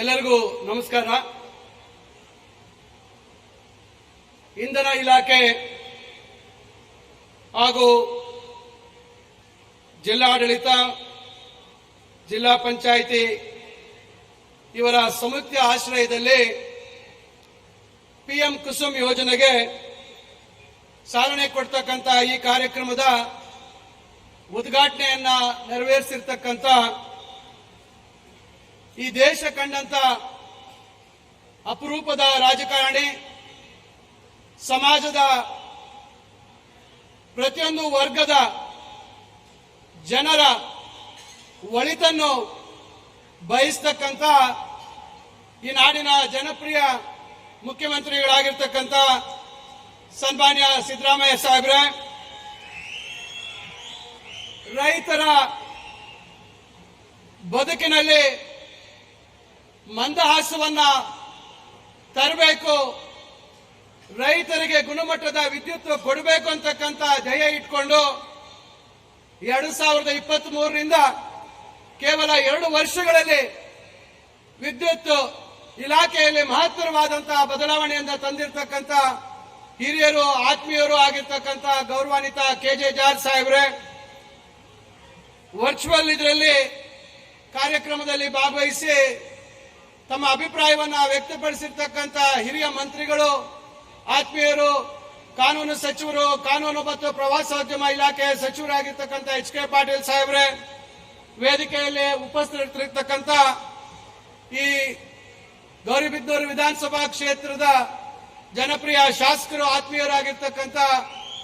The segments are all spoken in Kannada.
ಎಲ್ಲರಿಗೂ ನಮಸ್ಕಾರ. ಇಂಧನ ಇಲಾಖೆ ಹಾಗೂ ಜಿಲ್ಲಾಡಳಿತ, ಜಿಲ್ಲಾ ಪಂಚಾಯಿತಿ ಇವರ ಸಂಯುಕ್ತ ಆಶ್ರಯದಲ್ಲಿ ಪಿಎಂ ಕುಸುಮ್ ಯೋಜನೆಗೆ ಚಾಲನೆ ಕೊಡ್ತಕ್ಕಂಥ ಈ ಕಾರ್ಯಕ್ರಮದ ಉದ್ಘಾಟನೆಯನ್ನ ನೆರವೇರಿಸಿರ್ತಕ್ಕಂಥ ಈ ದೇಶ ಕಂಡಂತ ಅಪರೂಪದ ರಾಜಕಾರಣಿ, ಸಮಾಜದ ಪ್ರತಿಯೊಂದು ವರ್ಗದ ಜನರ ಒಳಿತನ್ನು ಬಯಸ್ತಕ್ಕಂಥ ಈ ನಾಡಿನ ಜನಪ್ರಿಯ ಮುಖ್ಯಮಂತ್ರಿಗಳಾಗಿರ್ತಕ್ಕಂಥ ಸನ್ಮಾನ್ಯ ಸಿದ್ದರಾಮಯ್ಯ ಸಾಹೇಬ್ರೆ, ರೈತರ ಬದುಕಿನಲ್ಲಿ ಮಂದಹಾಸವನ್ನ ತರಬೇಕು, ರೈತರಿಗೆ ಗುಣಮಟ್ಟದ ವಿದ್ಯುತ್ ಕೊಡಬೇಕು ಅಂತಕ್ಕಂತ ಧ್ಯೇಯ ಇಟ್ಕೊಂಡು ಎರಡು ಸಾವಿರದ ಇಪ್ಪತ್ತ್ ಮೂರರಿಂದ ಕೇವಲ ಎರಡು ವರ್ಷಗಳಲ್ಲಿ ವಿದ್ಯುತ್ ಇಲಾಖೆಯಲ್ಲಿ ಮಹತ್ತರವಾದಂತಹ ಬದಲಾವಣೆಯಿಂದ ತಂದಿರತಕ್ಕಂತ ಹಿರಿಯರು, ಆತ್ಮೀಯರು ಆಗಿರ್ತಕ್ಕಂತ ಗೌರವಾನ್ವಿತ ಕೆ ಜೆ ಜಾರ್ಜ್ ಸಾಹೇಬ್ರೆ ವರ್ಚುವಲ್ ಇದರಲ್ಲಿ ಕಾರ್ಯಕ್ರಮದಲ್ಲಿ ಭಾಗವಹಿಸಿ ತಮ್ಮ ಅಭಿಪ್ರಾಯವನ್ನು ವ್ಯಕ್ತಪಡಿಸಿರ್ತಕ್ಕಂಥ ಹಿರಿಯ ಮಂತ್ರಿಗಳು, ಆತ್ಮೀಯರು, ಕಾನೂನು ಸಚಿವರು, ಕಾನೂನು ಮತ್ತು ಪ್ರವಾಸೋದ್ಯಮ ಇಲಾಖೆ ಸಚಿವರಾಗಿರ್ತಕ್ಕಂಥ ಎಚ್ ಕೆ ಪಾಟೀಲ್ ಸಾಹೇಬ್ರೆ, ವೇದಿಕೆಯಲ್ಲಿ ಉಪಸ್ಥಿತರಿರ್ತಕ್ಕಂಥ ಈ ಗೌರಿಬಿದ್ದೂರು ವಿಧಾನಸಭಾ ಕ್ಷೇತ್ರದ ಜನಪ್ರಿಯ ಶಾಸಕರು, ಆತ್ಮೀಯರಾಗಿರ್ತಕ್ಕಂಥ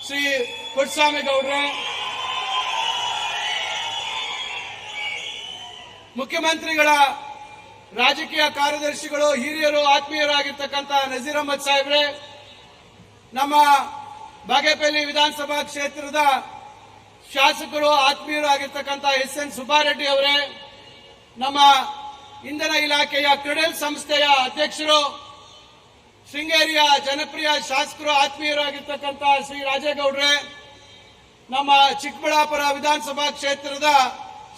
ಶ್ರೀ ಪುಟ್ಸ್ವಾಮಿ ಗೌಡ್ರೆ, ಮುಖ್ಯಮಂತ್ರಿಗಳ ರಾಜಕೀಯ ಕಾರ್ಯದರ್ಶಿಗಳು, ಹಿರಿಯರು, ಆತ್ಮೀಯರಾಗಿರ್ತಕ್ಕಂಥ ನಜೀರ್ ಅಹಮದ್ ಸಾಹೇಬ್ರೆ, ನಮ್ಮ ಬಾಗೇಪಲ್ಲಿ ವಿಧಾನಸಭಾ ಕ್ಷೇತ್ರದ ಶಾಸಕರು ಆತ್ಮೀಯರು ಆಗಿರ್ತಕ್ಕಂಥ ಎಸ್ ಎನ್ ಸುಬ್ಬಾರೆಡ್ಡಿ ಅವರೇ, ನಮ್ಮ ಇಂಧನ ಇಲಾಖೆಯ ಕ್ರೆಡೆಲ್ ಸಂಸ್ಥೆಯ ಅಧ್ಯಕ್ಷರು, ಶೃಂಗೇರಿಯ ಜನಪ್ರಿಯ ಶಾಸಕರು ಆತ್ಮೀಯರು ಆಗಿರ್ತಕ್ಕಂಥ ಶ್ರೀ ರಾಜೇಗೌಡ್ರೆ, ನಮ್ಮ ಚಿಕ್ಕಬಳ್ಳಾಪುರ ವಿಧಾನಸಭಾ ಕ್ಷೇತ್ರದ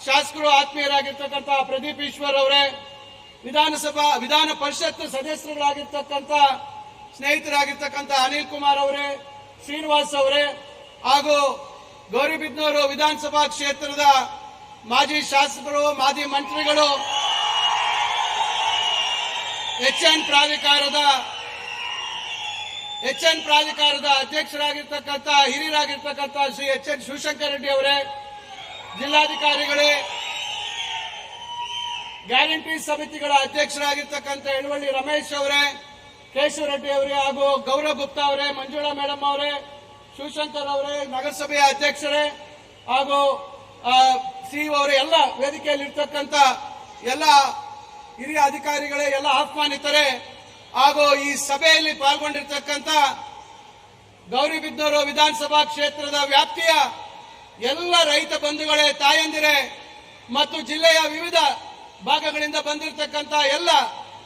ಶಾಸಕರು, ಆತ್ಮೀಯರಾಗಿರ್ತಕ್ಕಂಥ ಪ್ರದೀಪ್ ಈಶ್ವರ್ ಅವರೇ ವಿಧಾನಸಭಾ, ವಿಧಾನ ಪರಿಷತ್ ಸದಸ್ಯರುಗಳಾಗಿರ್ತಕ್ಕಂಥ ಸ್ನೇಹಿತರಾಗಿರ್ತಕ್ಕಂಥ ಅನಿಲ್ ಕುಮಾರ್ ಅವರೇ, ಶ್ರೀನಿವಾಸ್ ಅವರೇ, ಹಾಗೂ ಗೌರಿಬಿದ್ನೂರು ವಿಧಾನಸಭಾ ಕ್ಷೇತ್ರದ ಮಾಜಿ ಶಾಸಕರು, ಮಾಜಿ ಮಂತ್ರಿಗಳು ಎಚ್ ಎನ್ ಪ್ರಾಧಿಕಾರದ ಎಚ್ ಎನ್ ಪ್ರಾಧಿಕಾರದ ಅಧ್ಯಕ್ಷರಾಗಿರ್ತಕ್ಕಂಥ, ಹಿರಿಯರಾಗಿರ್ತಕ್ಕಂಥ ಶ್ರೀ ಎಚ್ ಎನ್ ಶಿವಶಂಕರ್ ರೆಡ್ಡಿ ಅವರೇ, ಜಿಲ್ಲಾಧಿಕಾರಿಗಳೇ ಗ್ಯಾರಂಟಿ ಸಮಿತಿಗಳ ಅಧ್ಯಕ್ಷರಾಗಿರ್ತಕ್ಕಂಥ ಎಳವಳ್ಳಿ ರಮೇಶ್ ಅವರೇ, ಕೇಶವ ರೆಡ್ಡಿ ಅವರೇ ಹಾಗೂ ಗೌರವ್ ಗುಪ್ತಾ ಅವರೇ, ಮಂಜುಳಾ ಮೇಡಮ್ ಅವರೇ ಶಿವಶಂಕರ್ ಅವರೇ, ನಗರಸಭೆಯ ಅಧ್ಯಕ್ಷರೇ ಹಾಗೂ ಸಿಇಒ ಅವರೇ, ಎಲ್ಲ ವೇದಿಕೆಯಲ್ಲಿ ಇರ್ತಕ್ಕಂಥ ಎಲ್ಲ ಹಿರಿಯ ಅಧಿಕಾರಿಗಳೇ, ಎಲ್ಲ ಆಹ್ವಾನಿತರೆ ಹಾಗೂ ಈ ಸಭೆಯಲ್ಲಿ ಪಾಲ್ಗೊಂಡಿರ್ತಕ್ಕಂಥ ಗೌರಿಬಿದ್ದೂರು ವಿಧಾನಸಭಾ ಕ್ಷೇತ್ರದ ವ್ಯಾಪ್ತಿಯ ಎಲ್ಲ ರೈತ ಬಂಧುಗಳೇ, ತಾಯಂದಿರೇ ಮತ್ತು ಜಿಲ್ಲೆಯ ವಿವಿಧ ಭಾಗಗಳಿಂದ ಬಂದಿರತಕ್ಕಂಥ ಎಲ್ಲ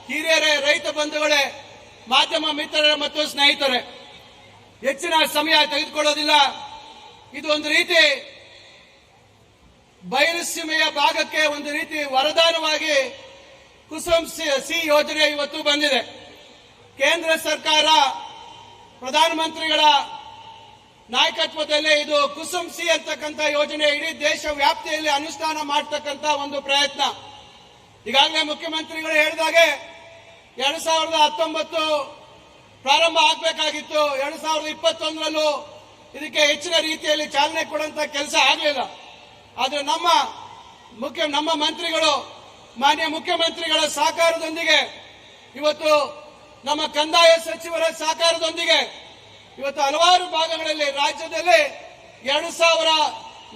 ಹಿರಿಯರೇ, ರೈತ ಬಂಧುಗಳೇ, ಮಾಧ್ಯಮ ಮಿತ್ರರೇ ಮತ್ತು ಸ್ನೇಹಿತರೇ, ಹೆಚ್ಚಿನ ಸಮಯ ತೆಗೆದುಕೊಳ್ಳೋದಿಲ್ಲ. ಇದು ಒಂದು ರೀತಿ ಬಯಲುಸೀಮೆಯ ಭಾಗಕ್ಕೆ ಒಂದು ರೀತಿ ವರದಾನವಾಗಿ ಕುಸುಮ್ ಸಿ- ಸಿ ಯೋಜನೆ ಇವತ್ತು ಬಂದಿದೆ. ಕೇಂದ್ರ ಸರ್ಕಾರ ಪ್ರಧಾನಮಂತ್ರಿಗಳ ನಾಯಕತ್ವದಲ್ಲಿ ಇದು ಕುಸುಮ್ ಸಿ ಅಂತಕ್ಕಂಥ ಯೋಜನೆ ಇಡೀ ದೇಶ ವ್ಯಾಪ್ತಿಯಲ್ಲಿ ಅನುಷ್ಠಾನ ಮಾಡತಕ್ಕಂಥ ಒಂದು ಪ್ರಯತ್ನ. ಈಗಾಗಲೇ ಮುಖ್ಯಮಂತ್ರಿಗಳು ಹೇಳಿದಾಗೆ ಎರಡ್ ಸಾವಿರದ ಹತ್ತೊಂಬತ್ತು ಪ್ರಾರಂಭ ಆಗಬೇಕಾಗಿತ್ತು. ಎರಡ್ ಸಾವಿರದ ಇಪ್ಪತ್ತೊಂದರಲ್ಲೂ ಇದಕ್ಕೆ ಹೆಚ್ಚಿನ ರೀತಿಯಲ್ಲಿ ಚಾಲನೆ ಕೊಡುವಂತ ಕೆಲಸ ಆಗಲಿಲ್ಲ. ಆದ್ರೆ ನಮ್ಮ ಮುಖ್ಯ, ನಮ್ಮ ಮಂತ್ರಿಗಳು, ಮಾನ್ಯ ಮುಖ್ಯಮಂತ್ರಿಗಳ ಸಹಕಾರದೊಂದಿಗೆ ಇವತ್ತು ನಮ್ಮ ಕಂದಾಯ ಸಚಿವರ ಸಹಕಾರದೊಂದಿಗೆ ಇವತ್ತು ಹಲವಾರು ಭಾಗಗಳಲ್ಲಿ ರಾಜ್ಯದಲ್ಲಿ ಎರಡು ಸಾವಿರ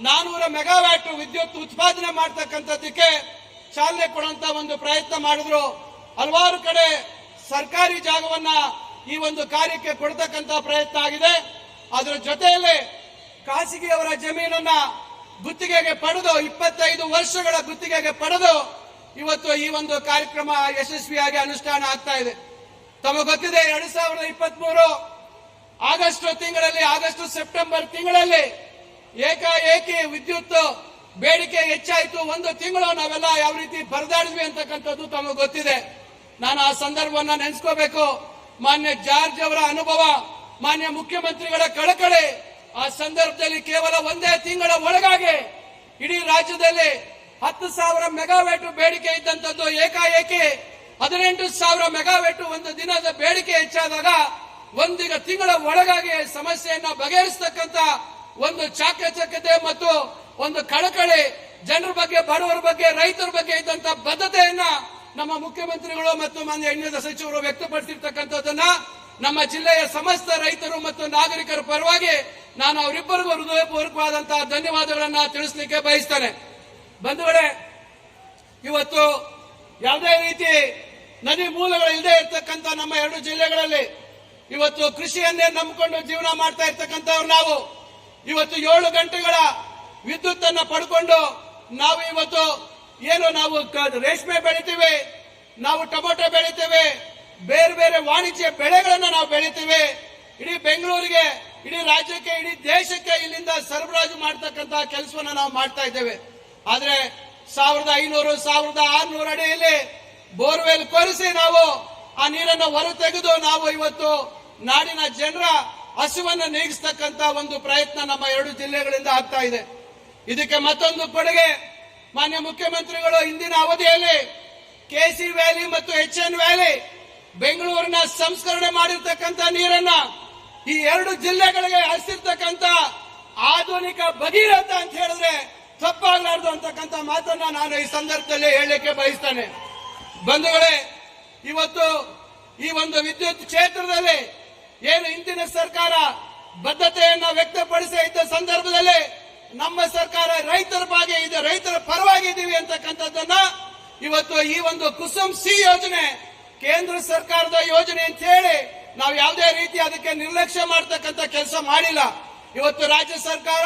ನಾನೂರ ಮೆಗಾವ್ಯಾಟ್ ವಿದ್ಯುತ್ ಉತ್ಪಾದನೆ ಮಾಡತಕ್ಕಂಥದ್ದಕ್ಕೆ ಚಾಲನೆ ಕೊಡುವಂತ ಒಂದು ಪ್ರಯತ್ನ ಮಾಡಿದ್ರು. ಹಲವಾರು ಕಡೆ ಸರ್ಕಾರಿ ಜಾಗವನ್ನ ಈ ಒಂದು ಕಾರ್ಯಕ್ಕೆ ಕೊಡ್ತಕ್ಕಂತ ಪ್ರಯತ್ನ ಆಗಿದೆ. ಅದರ ಜೊತೆಯಲ್ಲಿ ಖಾಸಗಿಯವರ ಜಮೀನನ್ನ ಗುತ್ತಿಗೆಗೆ ಪಡೆದು ಇಪ್ಪತ್ತೈದು ವರ್ಷಗಳ ಗುತ್ತಿಗೆಗೆ ಪಡೆದು ಇವತ್ತು ಈ ಒಂದು ಕಾರ್ಯಕ್ರಮ ಯಶಸ್ವಿಯಾಗಿ ಅನುಷ್ಠಾನ ಆಗ್ತಾ ಇದೆ. ತಮಗೆ ಗೊತ್ತಿದೆ, ಎರಡ್ ಸಾವಿರದ ಇಪ್ಪತ್ತ್ ಮೂರು ಆಗಸ್ಟ್ ತಿಂಗಳಲ್ಲಿ, ಆಗಸ್ಟ್ ಸೆಪ್ಟೆಂಬರ್ ತಿಂಗಳಲ್ಲಿ ಏಕಾಏಕಿ ವಿದ್ಯುತ್ ಬೇಡಿಕೆ ಹೆಚ್ಚಾಯಿತು. ಒಂದು ತಿಂಗಳು ನಾವೆಲ್ಲ ಯಾವ ರೀತಿ ಪರದಾಡಿದ್ವಿ ಅಂತಕ್ಕಂಥದ್ದು ತಮಗೆ ಗೊತ್ತಿದೆ. ನಾನು ಆ ಸಂದರ್ಭವನ್ನ ನೆನೆಸ್ಕೋಬೇಕು. ಮಾನ್ಯ ಜಾರ್ಜ್ ಅವರ ಅನುಭವ, ಮಾನ್ಯ ಮುಖ್ಯಮಂತ್ರಿಗಳ ಕಳಕಳಿ ಆ ಸಂದರ್ಭದಲ್ಲಿ ಕೇವಲ ಒಂದೇ ತಿಂಗಳ ಒಳಗಾಗಿ ಇಡೀ ರಾಜ್ಯದಲ್ಲಿ ಹತ್ತು ಸಾವಿರ ಮೆಗಾವೆಟ್ ಬೇಡಿಕೆ ಇದ್ದಂಥದ್ದು ಏಕಾಏಕಿ ಹದಿನೆಂಟು ಸಾವಿರ ಮೆಗಾವೆಟ್ ಒಂದು ದಿನದ ಬೇಡಿಕೆ ಹೆಚ್ಚಾದಾಗ ಒಂದೀಗ ತಿಂಗಳ ಒಳಗಾಗಿ ಸಮಸ್ಯೆಯನ್ನ ಬಗೆಹರಿಸತಕ್ಕಂತ ಒಂದು ಚಾಕಚಕ್ಯತೆ ಮತ್ತು ಒಂದು ಕಳಕಳಿ ಜನರ ಬಗ್ಗೆ, ಬಡವರ ಬಗ್ಗೆ, ರೈತರ ಬಗ್ಗೆ ಇದ್ದಂತ ಬದ್ಧತೆಯನ್ನ ನಮ್ಮ ಮುಖ್ಯಮಂತ್ರಿಗಳು ಮತ್ತು ಮಾನ್ಯ ಎಣ್ಣೆದ ಸಚಿವರು ವ್ಯಕ್ತಪಡಿಸಿರ್ತಕ್ಕಂಥದ್ದನ್ನ ನಮ್ಮ ಜಿಲ್ಲೆಯ ಸಮಸ್ತ ರೈತರು ಮತ್ತು ನಾಗರಿಕರ ಪರವಾಗಿ ನಾನು ಅವರಿಬ್ಬರಿಗೂ ಹೃದಯಪೂರ್ವಕವಾದಂತಹ ಧನ್ಯವಾದಗಳನ್ನ ತಿಳಿಸ್ಲಿಕ್ಕೆ ಬಯಸ್ತೇನೆ. ಬಂಧುಗಳೇ, ಇವತ್ತು ಯಾವುದೇ ರೀತಿ ನದಿ ಮೂಲಗಳು ಇಲ್ಲದೆ ಇರ್ತಕ್ಕಂಥ ನಮ್ಮ ಎರಡು ಜಿಲ್ಲೆಗಳಲ್ಲಿ ಇವತ್ತು ಕೃಷಿಯನ್ನೇ ನಂಬಿಕೊಂಡು ಜೀವನ ಮಾಡ್ತಾ ಇರ್ತಕ್ಕಂಥವ್ರು ನಾವು. ಇವತ್ತು ಏಳು ಗಂಟೆಗಳ ವಿದ್ಯುತ್ ಅನ್ನ ಪಡ್ಕೊಂಡು ನಾವು ಇವತ್ತು ಏನು ನಾವು ರೇಷ್ಮೆ ಬೆಳಿತೀವಿ, ನಾವು ಟೊಮೊಟೊ ಬೆಳಿತೇವೆ, ಬೇರೆ ಬೇರೆ ವಾಣಿಜ್ಯ ಬೆಳೆಗಳನ್ನ ನಾವು ಬೆಳಿತೀವಿ. ಇಡೀ ಬೆಂಗಳೂರಿಗೆ, ಇಡೀ ರಾಜ್ಯಕ್ಕೆ, ಇಡೀ ದೇಶಕ್ಕೆ ಇಲ್ಲಿಂದ ಸರಬರಾಜು ಮಾಡ್ತಕ್ಕಂತಹ ಕೆಲಸವನ್ನ ನಾವು ಮಾಡ್ತಾ ಇದ್ದೇವೆ. ಆದ್ರೆ ಸಾವಿರದ ಐನೂರು, ಸಾವಿರದ ಆರ್ನೂರು ಅಡಿಯಲ್ಲಿ ಬೋರ್ವೆಲ್ ಕೊರೆಸಿ ನಾವು ಆ ನೀರನ್ನು ಹೊರ ತೆಗೆದು ನಾವು ಇವತ್ತು ನಾಡಿನ ಜನರ ಹಸುವನ್ನು ನೀಗಿಸ್ತಕ್ಕಂತ ಒಂದು ಪ್ರಯತ್ನ ನಮ್ಮ ಎರಡು ಜಿಲ್ಲೆಗಳಿಂದ ಆಗ್ತಾ ಇದೆ. ಇದಕ್ಕೆ ಮತ್ತೊಂದು ಕೊಡುಗೆ ಮಾನ್ಯ ಮುಖ್ಯಮಂತ್ರಿಗಳು ಇಂದಿನ ಅವಧಿಯಲ್ಲಿ ಕೆಸಿ ವ್ಯಾಲಿ ಮತ್ತು ಎಚ್ ಎನ್ ವ್ಯಾಲಿ ಬೆಂಗಳೂರಿನ ಸಂಸ್ಕರಣೆ ಮಾಡಿರ್ತಕ್ಕಂಥ ನೀರನ್ನ ಈ ಎರಡು ಜಿಲ್ಲೆಗಳಿಗೆ ಹರಿಸಿರ್ತಕ್ಕಂಥ ಆಧುನಿಕ ಭಗೀರಥ ಅಂತ ಹೇಳಿದ್ರೆ ತಪ್ಪಾಗಲಾರದು ಅಂತಕ್ಕಂಥ ಮಾತನ್ನ ನಾನು ಈ ಸಂದರ್ಭದಲ್ಲಿ ಹೇಳಲಿಕ್ಕೆ ಬಯಸ್ತೇನೆ. ಬಂಧುಗಳೇ, ಇವತ್ತು ಈ ಒಂದು ವಿದ್ಯುತ್ ಕ್ಷೇತ್ರದಲ್ಲಿ ಏನು ಇಂದಿನ ಸರ್ಕಾರ ಬದ್ಧತೆಯನ್ನ ವ್ಯಕ್ತಪಡಿಸಿ ಇದ್ದ ಸಂದರ್ಭದಲ್ಲಿ ನಮ್ಮ ಸರ್ಕಾರ ರೈತರ ಬಾಗೆ ಇದೆ, ರೈತರ ಪರವಾಗಿ ಇದ್ದೀವಿ ಅಂತಕ್ಕಂಥದ್ದನ್ನ ಇವತ್ತು ಈ ಒಂದು ಕುಸುಮ್ ಸಿ ಯೋಜನೆ, ಕೇಂದ್ರ ಸರ್ಕಾರದ ಯೋಜನೆ ಅಂತ ಹೇಳಿ ನಾವು ಯಾವುದೇ ರೀತಿ ಅದಕ್ಕೆ ನಿರ್ಲಕ್ಷ್ಯ ಮಾಡ್ತಕ್ಕಂಥ ಕೆಲಸ ಮಾಡಿಲ್ಲ. ಇವತ್ತು ರಾಜ್ಯ ಸರ್ಕಾರ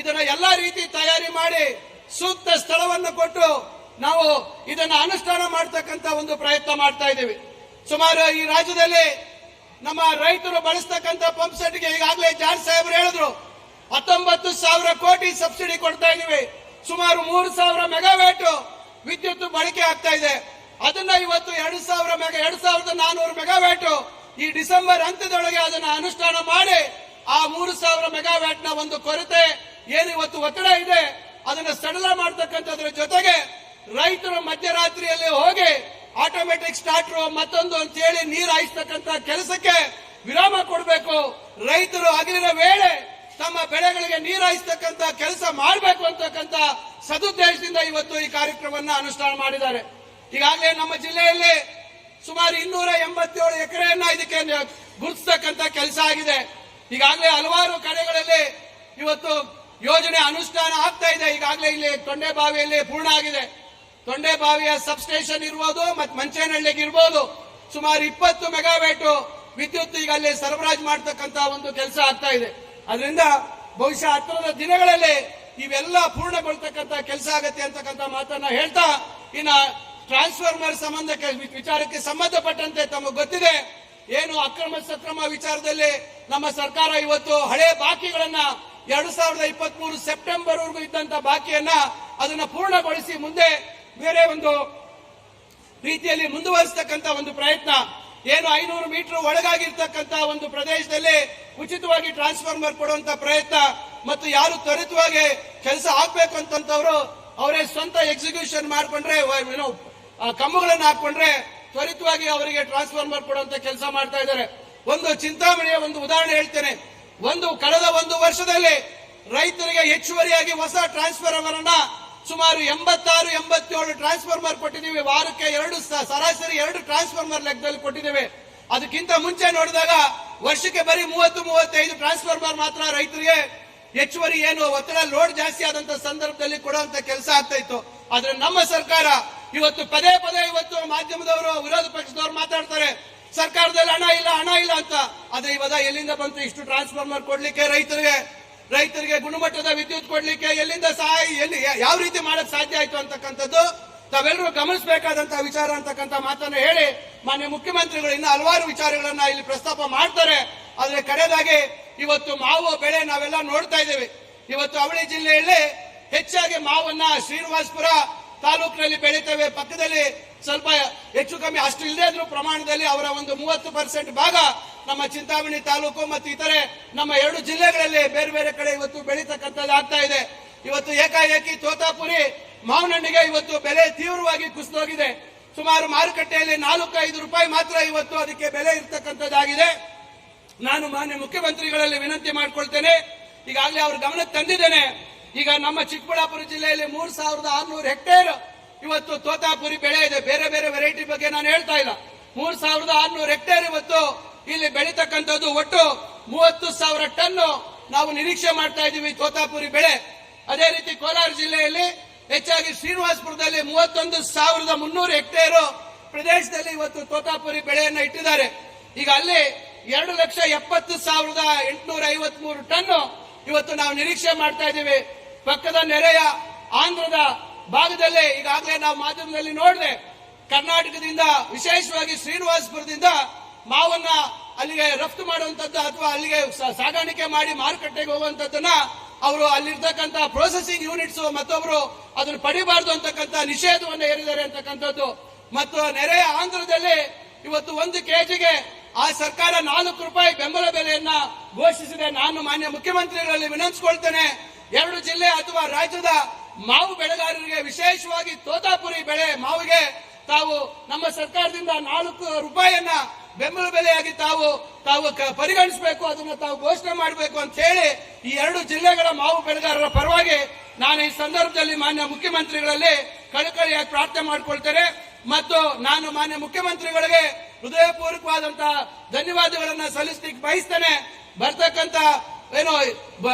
ಇದನ್ನ ಎಲ್ಲಾ ರೀತಿ ತಯಾರಿ ಮಾಡಿ ಸೂಕ್ತ ಸ್ಥಳವನ್ನು ಕೊಟ್ಟು ನಾವು ಇದನ್ನ ಅನುಷ್ಠಾನ ಮಾಡ್ತಕ್ಕಂಥ ಒಂದು ಪ್ರಯತ್ನ ಮಾಡ್ತಾ ಇದ್ದೀವಿ. ಸುಮಾರು ಈ ರಾಜ್ಯದಲ್ಲಿ ನಮ್ಮ ರೈತರು ಬಳಸ್ತಕ್ಕಂಥ ಪಂಪ್ ಸೆಟ್ಗೆ ಈಗಾಗಲೇ ಜಾರ್ಜ್ ಸಾಹೇಬರು ಹೇಳಿದ್ರು ಹತ್ತೊಂಬತ್ತು ಸಾವಿರ ಕೋಟಿ ಸಬ್ಸಿಡಿ ಕೊಡ್ತಾ ಇದೀವಿ ಸುಮಾರು ಮೂರು ಸಾವಿರ ಮೆಗಾವ್ಯಾಟ್ ವಿದ್ಯುತ್ ಬಳಕೆ ಆಗ್ತಾ ಇದೆ. ಅದನ್ನ ಇವತ್ತು ಎರಡು ಸಾವಿರ ಮೆಗಾ, ಎರಡು ಸಾವಿರದ ನಾನೂರು ಮೆಗಾವ್ಯಾಟ್ ಈ ಡಿಸೆಂಬರ್ ಅಂತ್ಯದೊಳಗೆ ಅದನ್ನ ಅನುಷ್ಠಾನ ಮಾಡಿ ಆ ಮೂರು ಸಾವಿರ ಮೆಗಾವ್ಯಾಟ್ನ ಒಂದು ಕೊರತೆ ಏನು ಇವತ್ತು ಒತ್ತಡ ಇದೆ, ಅದನ್ನ ಸಡಲ ಮಾಡ್ತಕ್ಕಂಥದ್ರ ಜೊತೆಗೆ ರೈತರು ಮಧ್ಯರಾತ್ರಿಯಲ್ಲಿ ಹೋಗಿ ಆಟೋಮೆಟಿಕ್ ಸ್ಟಾರ್ಟರ್ ಮತ್ತೊಂದು ಅಂತ ಹೇಳಿ ನೀರು ಹಾಯಿಸ್ತಕ್ಕಂತ ಕೆಲಸಕ್ಕೆ ವಿರಾಮ ಕೊಡಬೇಕು. ರೈತರು ಅಗಲಿನ ವೇಳೆ ತಮ್ಮ ಬೆಳೆಗಳಿಗೆ ನೀರು ಹಾಯಿಸ್ತಕ್ಕಂತ ಕೆಲಸ ಮಾಡಬೇಕು ಅಂತಕ್ಕಂಥ ಸದುದ್ದೇಶದಿಂದ ಇವತ್ತು ಈ ಕಾರ್ಯಕ್ರಮವನ್ನ ಅನುಷ್ಠಾನ ಮಾಡಿದ್ದಾರೆ. ಈಗಾಗಲೇ ನಮ್ಮ ಜಿಲ್ಲೆಯಲ್ಲಿ ಸುಮಾರು ಇನ್ನೂರ ಎಂಬತ್ತೇಳು ಎಕರೆಯನ್ನ ಇದಕ್ಕೆ ಗುರುತಿಸ್ತಕ್ಕಂತ ಕೆಲಸ ಆಗಿದೆ. ಈಗಾಗಲೇ ಹಲವಾರು ಕಡೆಗಳಲ್ಲಿ ಇವತ್ತು ಯೋಜನೆ ಅನುಷ್ಠಾನ ಆಗ್ತಾ ಇದೆ. ಈಗಾಗಲೇ ಇಲ್ಲಿ ತೊಂಡೆಬಾವಿಯಲ್ಲಿ ಪೂರ್ಣ ಆಗಿದೆ. ತೊಂಡೆಬಾವಿಯ ಸಬ್ಸ್ಟೇಷನ್ ಇರ್ಬೋದು ಮತ್ತೆ ಮಂಚೇನಹಳ್ಳಿಗೆ ಇರ್ಬೋದು ಸುಮಾರು ಇಪ್ಪತ್ತು ಮೆಗಾವ್ಯಾಟ್ ವಿದ್ಯುತ್ ಈಗ ಅಲ್ಲಿ ಸರಬರಾಜು ಮಾಡ್ತಕ್ಕಂತ ಒಂದು ಕೆಲಸ ಆಗ್ತಾ ಇದೆ. ಅದರಿಂದ ಬಹುಶಃ ಹತ್ತಿರದ ದಿನಗಳಲ್ಲಿ ಇವೆಲ್ಲ ಪೂರ್ಣಗೊಳ್ತಕ್ಕಂಥ ಕೆಲಸ ಆಗತ್ತೆ ಅಂತಕ್ಕಂಥ ಮಾತನ್ನ ಹೇಳ್ತಾ, ಇನ್ನ ಟ್ರಾನ್ಸ್ಫಾರ್ಮರ್ ಸಂಬಂಧಕ್ಕೆ ವಿಚಾರಕ್ಕೆ ಸಂಬಂಧಪಟ್ಟಂತೆ ತಮಗೆ ಗೊತ್ತಿದೆ, ಏನು ಅಕ್ರಮ ಸಕ್ರಮ ವಿಚಾರದಲ್ಲಿ ನಮ್ಮ ಸರ್ಕಾರ ಇವತ್ತು ಹಳೆ ಬಾಕಿಗಳನ್ನ ಎರಡು ಸಾವಿರದ ಇಪ್ಪತ್ತ್ ಮೂರು ಸೆಪ್ಟೆಂಬರ್ ವರೆಗೂ ಇದ್ದಂತ ಬಾಕಿಯನ್ನ ಅದನ್ನ ಪೂರ್ಣಗೊಳಿಸಿ ಮುಂದೆ ಬೇರೆ ಒಂದು ರೀತಿಯಲ್ಲಿ ಮುಂದುವರಿಸತಕ್ಕಂತ ಒಂದು ಪ್ರಯತ್ನ ಏನು ಐನೂರು ಮೀಟರ್ ಒಳಗಾಗಿರ್ತಕ್ಕಂತ ಒಂದು ಪ್ರದೇಶದಲ್ಲಿ ಉಚಿತವಾಗಿ ಟ್ರಾನ್ಸ್ಫಾರ್ಮರ್ ಕೊಡುವಂತ ಪ್ರಯತ್ನ ಮತ್ತು ಯಾರು ತ್ವರಿತವಾಗಿ ಕೆಲಸ ಆಗ್ಬೇಕು ಅಂತಂತವ್ರು ಅವರೇ ಸ್ವಂತ ಎಕ್ಸಿಕ್ಯೂಷನ್ ಮಾಡ್ಕೊಂಡ್ರೆ ಏನು, ಆ ಕಂಬಗಳನ್ನ ಹಾಕೊಂಡ್ರೆ ತ್ವರಿತವಾಗಿ ಅವರಿಗೆ ಟ್ರಾನ್ಸ್ಫಾರ್ಮರ್ ಕೊಡುವಂತ ಕೆಲಸ ಮಾಡ್ತಾ ಇದ್ದಾರೆ. ಒಂದು ಚಿಂತಾಮಣಿಯ ಒಂದು ಉದಾಹರಣೆ ಹೇಳ್ತೇನೆ. ಒಂದು ಕಳೆದ ಒಂದು ವರ್ಷದಲ್ಲಿ ರೈತರಿಗೆ ಹೆಚ್ಚುವರಿಯಾಗಿ ಹೊಸ ಟ್ರಾನ್ಸ್ಫಾರ್ಮರ್ ಅನ್ನ ಸುಮಾರು ಎಂಬತ್ತಾರು, ಎಂಬತ್ತೇಳು ಟ್ರಾನ್ಸ್ಫಾರ್ಮರ್ ಕೊಟ್ಟಿದ್ದೀವಿ. ವಾರಕ್ಕೆ ಎರಡು ಸರಾಸರಿ ಎರಡು ಟ್ರಾನ್ಸ್ಫಾರ್ಮರ್ ಲೆಕ್ಕದಲ್ಲಿ ಕೊಟ್ಟಿದ್ದೇವೆ. ಅದಕ್ಕಿಂತ ಮುಂಚೆ ನೋಡಿದಾಗ ವರ್ಷಕ್ಕೆ ಬರೀ ಮೂವತ್ತು, ಮೂವತ್ತೈದು ಟ್ರಾನ್ಸ್ಫಾರ್ಮರ್ ಮಾತ್ರ ರೈತರಿಗೆ ಹೆಚ್ಚುವರಿ ಏನು ಒತ್ತಡ ಲೋಡ್ ಜಾಸ್ತಿ ಆದಂತ ಸಂದರ್ಭದಲ್ಲಿ ಕೊಡುವಂತ ಕೆಲಸ ಆಗ್ತಾ ಇತ್ತು. ಆದ್ರೆ ನಮ್ಮ ಸರ್ಕಾರ ಇವತ್ತು ಪದೇ ಪದೇ ಇವತ್ತು ಮಾಧ್ಯಮದವರು, ವಿರೋಧ ಪಕ್ಷದವರು ಮಾತಾಡ್ತಾರೆ. ಸರ್ಕಾರದಲ್ಲಿ ಹಣ ಇಲ್ಲ ಹಣ ಇಲ್ಲ ಅಂತ. ಆದ್ರೆ ಇವಾಗ ಎಲ್ಲಿಂದ ಬಂತು? ಇಷ್ಟು ಟ್ರಾನ್ಸ್ಫಾರ್ಮರ್ ಕೊಡ್ಲಿಕ್ಕೆ ರೈತರಿಗೆ. ರೈತರಿಗೆ ಗುಣಮಟ್ಟದ ವಿದ್ಯುತ್ ಕೊಡ್ಲಿಕ್ಕೆ ಎಲ್ಲಿಂದ ಸಹಾಯ, ಎಲ್ಲಿ, ಯಾವ ರೀತಿ ಮಾಡಕ್ ಸಾಧ್ಯ ಆಯ್ತು ಅಂತಕ್ಕಂಥದ್ದು ತಾವೆಲ್ಲರೂ ಗಮನಿಸಬೇಕಾದಂತಹ ವಿಚಾರ ಅಂತಕ್ಕಂಥ ಮಾತನ್ನು ಹೇಳಿ ಮಾನ್ಯ ಮುಖ್ಯಮಂತ್ರಿಗಳು ಇನ್ನು ಹಲವಾರು ವಿಚಾರಗಳನ್ನ ಇಲ್ಲಿ ಪ್ರಸ್ತಾಪ ಮಾಡ್ತಾರೆ. ಆದ್ರೆ ಕಡೆದಾಗಿ ಇವತ್ತು ಮಾವು ಬೆಳೆ ನಾವೆಲ್ಲ ನೋಡ್ತಾ ಇದ್ದೇವೆ. ಇವತ್ತು ಅವಳಿ ಜಿಲ್ಲೆಯಲ್ಲಿ ಹೆಚ್ಚಾಗಿ ಮಾವನ್ನ ಶ್ರೀನಿವಾಸಪುರ ತಾಲೂಕಿನಲ್ಲಿ ಬೆಳಿತೇವೆ. ಪಕ್ಕದಲ್ಲಿ ಸ್ವಲ್ಪ ಹೆಚ್ಚು ಕಮ್ಮಿ ಅಷ್ಟು ಇಲ್ಲದೆ ಇದ್ರೂ ಪ್ರಮಾಣದಲ್ಲಿ ಅವರ ಒಂದು ಮೂವತ್ತು ಪರ್ಸೆಂಟ್ ಭಾಗ ನಮ್ಮ ಚಿಂತಾಮಣಿ ತಾಲೂಕು ಮತ್ತು ಇತರೆ ನಮ್ಮ ಎರಡು ಜಿಲ್ಲೆಗಳಲ್ಲಿ ಬೇರೆ ಬೇರೆ ಕಡೆ ಇವತ್ತು ಬೆಳೀತಕ್ಕಂಥದ್ದು ಆಗ್ತಾ ಇದೆ. ಇವತ್ತು ಏಕಾಏಕಿ ತೋತಾಪುರಿ ಮಾವಿನಹಣ್ಣಿಗೆ ಇವತ್ತು ಬೆಲೆ ತೀವ್ರವಾಗಿ ಕುಸಿದೋಗಿದೆ. ಸುಮಾರು ಮಾರುಕಟ್ಟೆಯಲ್ಲಿ ನಾಲ್ಕು ಐದು ರೂಪಾಯಿ ಮಾತ್ರ ಇವತ್ತು ಅದಕ್ಕೆ ಬೆಲೆ ಇರ್ತಕ್ಕಂಥದ್ದಾಗಿದೆ. ನಾನು ಮಾನ್ಯ ಮುಖ್ಯಮಂತ್ರಿಗಳಲ್ಲಿ ವಿನಂತಿ ಮಾಡಿಕೊಳ್ತೇನೆ. ಈಗಾಗಲೇ ಅವ್ರ ಗಮನಕ್ಕೆ ತಂದಿದ್ದೇನೆ. ಈಗ ನಮ್ಮ ಚಿಕ್ಕಬಳ್ಳಾಪುರ ಜಿಲ್ಲೆಯಲ್ಲಿ ಮೂರ್ ಸಾವಿರದ ಆರ್ನೂರು ಹೆಕ್ಟೇರ್ ಇವತ್ತು ತೋತಾಪುರಿ ಬೆಳೆ ಇದೆ. ಬೇರೆ ಬೇರೆ ವೆರೈಟಿ ಬಗ್ಗೆ ನಾನು ಹೇಳ್ತಾ ಇಲ್ಲ. ಮೂರ್ ಸಾವಿರದ ಆರ್ನೂರು ಹೆಕ್ಟೇರ್ ಇವತ್ತು ಇಲ್ಲಿ ಬೆಳೀತಕ್ಕಂಥದ್ದು ಒಟ್ಟು ಮೂವತ್ತು ಸಾವಿರ ಟನ್ ನಾವು ನಿರೀಕ್ಷೆ ಮಾಡ್ತಾ ಇದ್ದೀವಿ ತೋತಾಪುರಿ ಬೆಳೆ. ಅದೇ ರೀತಿ ಕೋಲಾರ ಜಿಲ್ಲೆಯಲ್ಲಿ ಹೆಚ್ಚಾಗಿ ಶ್ರೀನಿವಾಸಪುರದಲ್ಲಿ ಮೂವತ್ತೊಂದು ಸಾವಿರದ ಮುನ್ನೂರು ಹೆಕ್ಟೇರು ಪ್ರದೇಶದಲ್ಲಿ ಇವತ್ತು ತೋತಾಪುರಿ ಬೆಳೆಯನ್ನ ಇಟ್ಟಿದ್ದಾರೆ. ಈಗ ಅಲ್ಲಿ ಎರಡು ಲಕ್ಷ ಎಪ್ಪತ್ತು ಸಾವಿರದ ಎಂಟುನೂರ ಐವತ್ಮೂರು ಟನ್ ಇವತ್ತು ನಾವು ನಿರೀಕ್ಷೆ ಮಾಡ್ತಾ ಇದ್ದೀವಿ. ಪಕ್ಕದ ನೆರೆಯ ಆಂಧ್ರದ ಭಾಗದಲ್ಲೇ ಈಗಾಗಲೇ ನಾವು ಮಾಧ್ಯಮದಲ್ಲಿ ನೋಡಿದೆ, ಕರ್ನಾಟಕದಿಂದ ವಿಶೇಷವಾಗಿ ಶ್ರೀನಿವಾಸಪುರದಿಂದ ಮಾವನ್ನ ಅಲ್ಲಿಗೆ ರಫ್ತು ಮಾಡುವಂತದ್ದು ಅಥವಾ ಅಲ್ಲಿಗೆ ಸಾಗಾಣಿಕೆ ಮಾಡಿ ಮಾರುಕಟ್ಟೆಗೆ ಹೋಗುವಂತದ್ದನ್ನ ಅವರು ಅಲ್ಲಿರ್ತಕ್ಕಂಥ ಪ್ರೊಸೆಸಿಂಗ್ ಯೂನಿಟ್ಸ್ ಮತ್ತೊಬ್ರು ಅದನ್ನು ಪಡಿಬಾರ್ದು ಅಂತಕ್ಕಂಥ ನಿಷೇಧವನ್ನು ಹೇರಿದ್ದಾರೆ ಅಂತಕ್ಕಂಥದ್ದು. ಮತ್ತು ನೆರೆಯ ಆಂಧ್ರದಲ್ಲಿ ಇವತ್ತು ಒಂದು ಕೆಜಿಗೆ ಆ ಸರ್ಕಾರ ನಾಲ್ಕು ರೂಪಾಯಿ ಬೆಂಬಲ ಬೆಲೆಯನ್ನ ಘೋಷಿಸಿದೆ. ನಾನು ಮಾನ್ಯ ಮುಖ್ಯಮಂತ್ರಿಗಳಲ್ಲಿ ವಿನಂತಿಸಿಕೊಳ್ತೇನೆ. ಎರಡು ಜಿಲ್ಲೆ ಅಥವಾ ರಾಜ್ಯದ ಮಾವು ಬೆಳೆಗಾರರಿಗೆ ವಿಶೇಷವಾಗಿ ತೋತಾಪುರಿ ಬೆಳೆ ಮಾವಿಗೆ ತಾವು ನಮ್ಮ ಸರ್ಕಾರದಿಂದ ನಾಲ್ಕು ರೂಪಾಯಿಯನ್ನ ಬೆಂಬಲ ಬೆಲೆಯಾಗಿ ತಾವು ತಾವು ಪರಿಗಣಿಸಬೇಕು, ಅದನ್ನ ತಾವು ಘೋಷಣೆ ಮಾಡಬೇಕು ಅಂತ ಹೇಳಿ ಈ ಎರಡು ಜಿಲ್ಲೆಗಳ ಮಾವು ಬೆಳೆಗಾರರ ಪರವಾಗಿ ನಾನು ಈ ಸಂದರ್ಭದಲ್ಲಿ ಮಾನ್ಯ ಮುಖ್ಯಮಂತ್ರಿಗಳಲ್ಲಿ ಕಳಕಳಿಯಾಗಿ ಪ್ರಾರ್ಥನೆ ಮಾಡಿಕೊಳ್ತೇನೆ. ಮತ್ತು ನಾನು ಮಾನ್ಯ ಮುಖ್ಯಮಂತ್ರಿಗಳಿಗೆ ಹೃದಯಪೂರ್ವಕವಾದಂತಹ ಧನ್ಯವಾದಗಳನ್ನು ಸಲ್ಲಿಸಲಿಕ್ಕೆ ಬಯಸ್ತೇನೆ. ಬರ್ತಕ್ಕಂತ ಏನು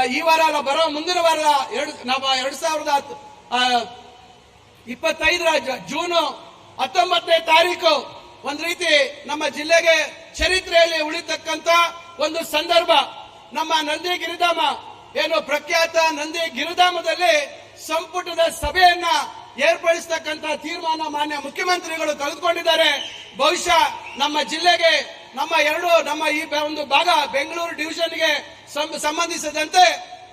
ಈ ವಾರ ಅಲ್ಲ, ಬರೋ ಮುಂದಿನ ವಾರ ಎರಡು, ನಮ್ಮ ಎರಡ್ ಸಾವಿರದ ಹತ್ತು- ಇಪ್ಪತ್ತೈದರ ಜೂನು ಹತ್ತೊಂಬತ್ತನೇ ತಾರೀಕು ಒಂದ್ ರೀತಿ ನಮ್ಮ ಜಿಲ್ಲೆಗೆ ಚರಿತ್ರೆಯಲ್ಲಿ ಉಳಿತಕ್ಕಂತ ಒಂದು ಸಂದರ್ಭ. ನಮ್ಮ ನಂದಿ ಗಿರಿಧಾಮ, ಏನು ಪ್ರಖ್ಯಾತ ನಂದಿ ಗಿರಿಧಾಮದಲ್ಲಿ ಸಂಪುಟದ ಸಭೆಯನ್ನ ಏರ್ಪಡಿಸತಕ್ಕಂತ ತೀರ್ಮಾನ ಮಾನ್ಯ ಮುಖ್ಯಮಂತ್ರಿಗಳು ತೆಗೆದುಕೊಂಡಿದ್ದಾರೆ. ಬಹುಶಃ ನಮ್ಮ ಜಿಲ್ಲೆಗೆ, ನಮ್ಮ ಎರಡು, ನಮ್ಮ ಈ ಒಂದು ಭಾಗ ಬೆಂಗಳೂರು ಡಿವಿಷನ್ಗೆ ಸಂಬಂಧಿಸಿದಂತೆ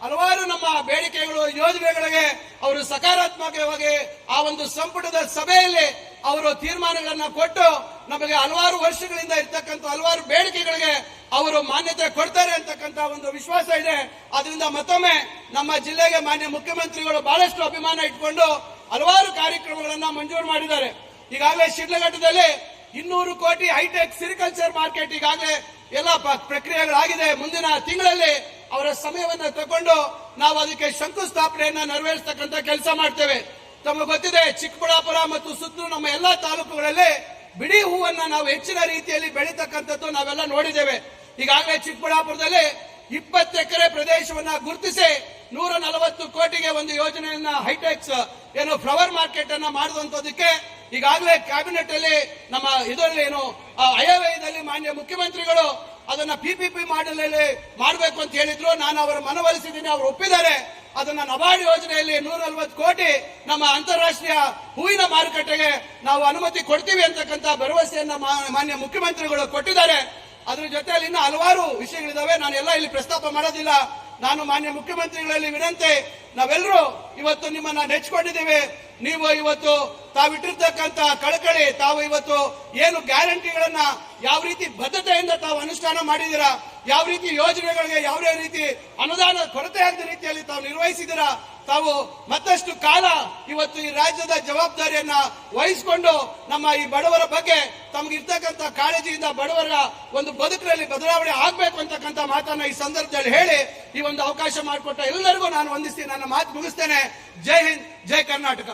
ಹಲವಾರು ನಮ್ಮ ಬೇಡಿಕೆಗಳು, ಯೋಜನೆಗಳಿಗೆ ಅವರು ಸಕಾರಾತ್ಮಕವಾಗಿ ಆ ಒಂದು ಸಂಪುಟದ ಸಭೆಯಲ್ಲಿ ಅವರು ತೀರ್ಮಾನಗಳನ್ನ ಕೊಟ್ಟು ನಮಗೆ ಹಲವಾರು ವರ್ಷಗಳಿಂದ ಇರ್ತಕ್ಕಂಥ ಹಲವಾರು ಬೇಡಿಕೆಗಳಿಗೆ ಅವರು ಮಾನ್ಯತೆ ಕೊಡ್ತಾರೆ ಅಂತಕ್ಕಂಥ ಒಂದು ವಿಶ್ವಾಸ ಇದೆ. ಅದರಿಂದ ಮತ್ತೊಮ್ಮೆ ನಮ್ಮ ಜಿಲ್ಲೆಗೆ ಮಾನ್ಯ ಮುಖ್ಯಮಂತ್ರಿಗಳು ಬಹಳಷ್ಟು ಅಭಿಮಾನ ಇಟ್ಕೊಂಡು ಹಲವಾರು ಕಾರ್ಯಕ್ರಮಗಳನ್ನ ಮಂಜೂರು ಮಾಡಿದ್ದಾರೆ. ಈಗಾಗಲೇ ಶಿಡ್ಲಘಟ್ಟದಲ್ಲಿ ಇನ್ನೂರು ಕೋಟಿ ಹೈಟೆಕ್ ಸಿರಿಕಲ್ಚರ್ ಮಾರ್ಕೆಟ್ ಈಗಾಗಲೇ ಎಲ್ಲ ಪ್ರಕ್ರಿಯೆಗಳಾಗಿದೆ. ಮುಂದಿನ ತಿಂಗಳಲ್ಲಿ ಅವರ ಸಮಯವನ್ನು ತಗೊಂಡು ನಾವು ಅದಕ್ಕೆ ಶಂಕುಸ್ಥಾಪನೆಯನ್ನ ನೆರವೇರಿಸತಕ್ಕಂತ ಕೆಲಸ ಮಾಡ್ತೇವೆ. ತಮಗೆ ಗೊತ್ತಿದೆ, ಚಿಕ್ಕಬಳ್ಳಾಪುರ ಮತ್ತು ಸುತ್ತಲೂ ನಮ್ಮ ಎಲ್ಲಾ ತಾಲೂಕುಗಳಲ್ಲಿ ಬಿಡಿ ಹೂವನ್ನ ನಾವು ಹೆಚ್ಚಿನ ರೀತಿಯಲ್ಲಿ ಬೆಳೀತಕ್ಕಂಥದ್ದು ನಾವೆಲ್ಲ ನೋಡಿದ್ದೇವೆ. ಈಗಾಗಲೇ ಚಿಕ್ಕಬಳ್ಳಾಪುರದಲ್ಲಿ ಇಪ್ಪತ್ತು ಎಕರೆ ಪ್ರದೇಶವನ್ನ ಗುರುತಿಸಿ ನೂರ ನಲವತ್ತು ಕೋಟಿಗೆ ಒಂದು ಯೋಜನೆಯನ್ನ ಹೈಟೆಕ್ಸ್ ಏನು ಫ್ಲವರ್ ಮಾರ್ಕೆಟ್ ಅನ್ನ ಮಾಡುವಂತದಕ್ಕೆ ಈಗಾಗಲೇ ಕ್ಯಾಬಿನೆಟ್ ಅಲ್ಲಿ ನಮ್ಮ ಇದರಲ್ಲಿ ಏನು ಆ, ಆಯವ್ಯಯದಲ್ಲಿ ಮಾನ್ಯ ಮುಖ್ಯಮಂತ್ರಿಗಳು ಅದನ್ನ ಪಿಪಿಪಿ ಮಾಡಲಲ್ಲಿ ಮಾಡಬೇಕು ಅಂತ ಹೇಳಿದ್ರು. ನಾನು ಅವರ ಮನವೊಲಿಸಿದ್ದೀನಿ ಅವರು ಒಪ್ಪಿದ್ದಾರೆ. ಅದನ್ನ ನಬಾರ್ಡ್ ಯೋಜನೆಯಲ್ಲಿ ನೂರ ನಲವತ್ತು ಕೋಟಿ ನಮ್ಮ ಅಂತಾರಾಷ್ಟ್ರೀಯ ಹೂವಿನ ಮಾರುಕಟ್ಟೆಗೆ ನಾವು ಅನುಮತಿ ಕೊಡ್ತೀವಿ ಅಂತಕ್ಕಂಥ ಭರವಸೆಯನ್ನ ಮಾನ್ಯ ಮುಖ್ಯಮಂತ್ರಿಗಳು ಕೊಟ್ಟಿದ್ದಾರೆ. ಅದ್ರ ಜೊತೆಯಲ್ಲಿ ಇನ್ನೂ ಹಲವಾರು ವಿಷಯಗಳಿದಾವೆ. ನಾನು ಎಲ್ಲ ಇಲ್ಲಿ ಪ್ರಸ್ತಾಪ ಮಾಡೋದಿಲ್ಲ. ನಾನು ಮಾನ್ಯ ಮುಖ್ಯಮಂತ್ರಿಗಳಲ್ಲಿ ವಿನಂತಿ, ನಾವೆಲ್ಲರೂ ಇವತ್ತು ನಿಮ್ಮನ್ನ ನೆಚ್ಚಿಕೊಂಡಿದ್ದೇವೆ ನೀವು ಇವತ್ತು ತಾವಿಟ್ಟಿರ್ತಕ್ಕಂತ ಕಳಕಳಿ, ತಾವು ಇವತ್ತು ಏನು ಗ್ಯಾರಂಟಿಗಳನ್ನ ಯಾವ ರೀತಿ ಬದ್ಧತೆಯಿಂದ ತಾವು ಅನುಷ್ಠಾನ ಮಾಡಿದಿರಾ ಯಾವ ರೀತಿ ಯೋಜನೆಗಳಿಗೆ ಯಾವ ರೀತಿ ಅನುದಾನ ಕೊರತೆ ಅಂತ ರೀತಿಯಲ್ಲಿ ತಾವು ನಿರ್ವಹಿಸಿದ್ದೀರಾ? ತಾವು ಮತ್ತಷ್ಟು ಕಾಲ ಇವತ್ತು ಈ ರಾಜ್ಯದ ಜವಾಬ್ದಾರಿಯನ್ನ ವಹಿಸಿಕೊಂಡು ನಮ್ಮ ಈ ಬಡವರ ಬಗ್ಗೆ ತಮಗಿರ್ತಕ್ಕಂಥ ಕಾಳಜಿಯಿಂದ ಬಡವರ ಒಂದು ಬದುಕಿನಲ್ಲಿ ಬದಲಾವಣೆ ಆಗ್ಬೇಕು ಅಂತಕ್ಕಂಥ ಮಾತನ್ನ ಈ ಸಂದರ್ಭದಲ್ಲಿ ಹೇಳಿ ಈ ಒಂದು ಅವಕಾಶ ಮಾಡಿಕೊಟ್ಟ ಎಲ್ಲರಿಗೂ ನಾನು ವಂದಿಸ್ತೀನಿ. ನನ್ನ ಮಾತು ಮುಗಿಸ್ತೇನೆ. ಜೈ ಹಿಂದ್, ಜೈ ಕರ್ನಾಟಕ.